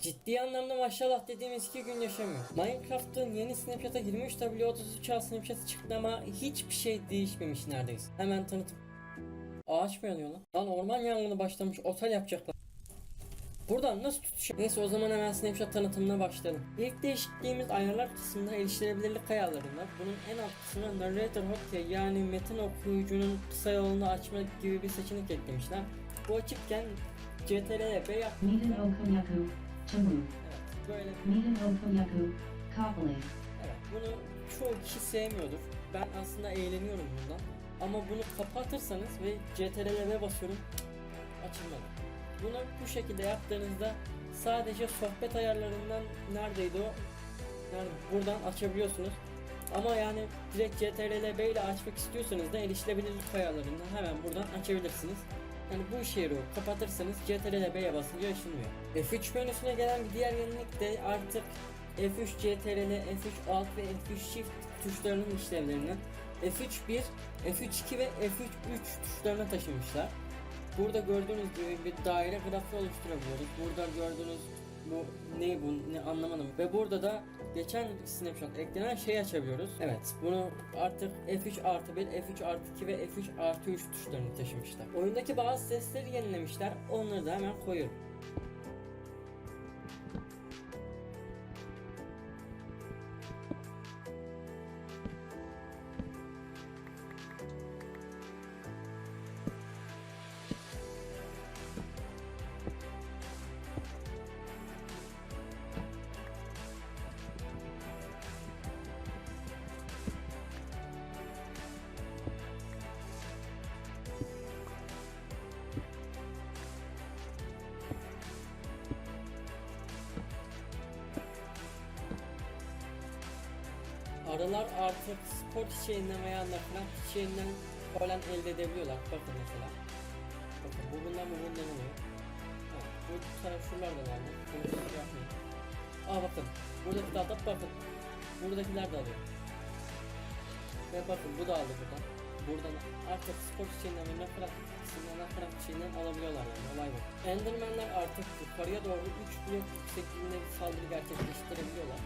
ciddi anlamda maşallah dediğimiz iki gün yaşamıyor. Minecraft'ın yeni Snapchat'a 23W33 Snapchat'ı çıktı ama hiçbir şey değişmemiş neredeyse. Hemen tanıtım. Ağaç mı yanıyor lan? Lan orman yangını başlamış otel yapacaklar. Buradan nasıl tutuşuyor? Neyse o zaman hemen Snapchat tanıtımına başlayalım. İlk değişikliğimiz ayarlar kısmında erişilebilirlik ayarlarında. Bunun en alt kısmına Narrator Hotkey yani metin okuyucunun kısa yolunu açma gibi bir seçenek eklemişler. Bu açıkken CTRL B yap. Tamu. Evet, böyle bunu çoğu kişi sevmiyordur. Ben aslında eğleniyorum bundan. Ama bunu kapatırsanız ve CTRL'e basıyorum açılmadı. Bunu bu şekilde yaptığınızda sadece sohbet ayarlarından neredeydi o? Yani buradan açabiliyorsunuz. Ama yani direkt CTRL B ile açmak istiyorsanız da erişilebilirlik ayarlarından hemen buradan açabilirsiniz. Yani bu işe yarıyor. Kapatırsanız CTRL B'ye basınca açılmıyor. F3 menüsüne gelen bir diğer yenilik de artık F3 CTRL, F3 Alt ve F3 Shift tuşlarının işlevlerini F3 1, F3 2 ve F3 3 tuşlarına taşımışlar. Burada gördüğünüz gibi bir daire grafiği oluşturabiliyoruz. Burada gördüğünüz bu ne bu ne anlamadım. Ve burada da geçen snapshot eklenen şeyi açabiliyoruz. Evet bunu artık F3 artı 1, F3 artı 2 ve F3 artı 3 tuşlarını taşımışlar. Oyundaki bazı sesleri yenilemişler. Onları da hemen koyuyorum. Arılar artık spor çiçeğinden veya naklant çiçeğinden falan elde edebiliyorlar. Bakın mesela. Bakın bu bundan bu bundan oluyor. Ha, bu taraf şuralar da vardı. Bunu yapmayın. Aa bakın. Buradaki atıp bakın. Buradakiler de alıyor. Ve bakın bu da aldı buradan. Buradan artık spor çiçeğinden ve naklant kısmından naklant çiçeğinden alabiliyorlar yani. Olay bu. Endermenler artık yukarıya doğru 3 blok yüksekliğinde bir saldırı gerçekleştirebiliyorlar.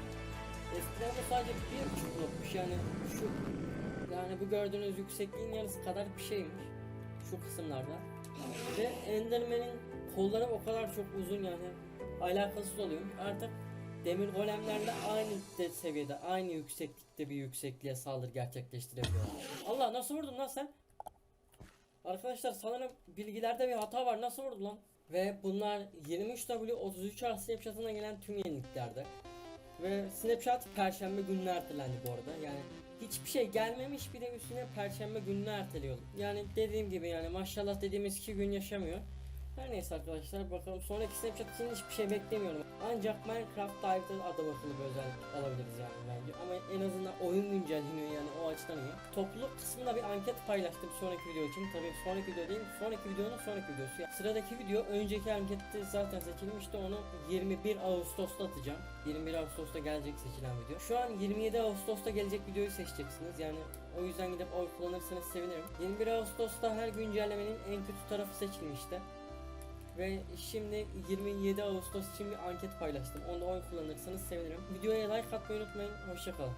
Eskiden sadece bir buçuk blokmuş yani şu yani bu gördüğünüz yüksekliğin yarısı kadar bir şeymiş şu kısımlarda ve Enderman'in kolları o kadar çok uzun yani alakasız oluyor artık demir golemlerle aynı de seviyede aynı yükseklikte bir yüksekliğe saldırı gerçekleştirebiliyorlar. Allah nasıl vurdun lan sen? Arkadaşlar sanırım bilgilerde bir hata var. Nasıl vurdu lan? Ve bunlar 23W33 Snapchat'ına gelen tüm yeniliklerde. Ve Snapchat perşembe gününe ertelendi bu arada. Yani hiçbir şey gelmemiş bir de üstüne perşembe gününe erteliyor. Yani dediğim gibi yani maşallah dediğimiz iki gün yaşamıyor. Her neyse arkadaşlar bakalım sonraki Snapchat için hiçbir şey beklemiyorum. Ancak Minecraft Dive'da adam akıllı bir özellik alabiliriz yani bence. Ama en azından oyun güncelleniyor yani o açıdan iyi. Topluluk kısmında bir anket paylaştım sonraki video için. Tabii sonraki video değil, sonraki videonun sonraki videosu. Yani sıradaki video önceki ankette zaten seçilmişti. Onu 21 Ağustos'ta atacağım. 21 Ağustos'ta gelecek seçilen video. Şu an 27 Ağustos'ta gelecek videoyu seçeceksiniz. Yani o yüzden gidip oy kullanırsanız sevinirim. 21 Ağustos'ta her güncellemenin en kötü tarafı seçilmişti. Ve şimdi 27 Ağustos için bir anket paylaştım. Onda oy kullanırsanız sevinirim. Videoya like atmayı unutmayın. Hoşçakalın.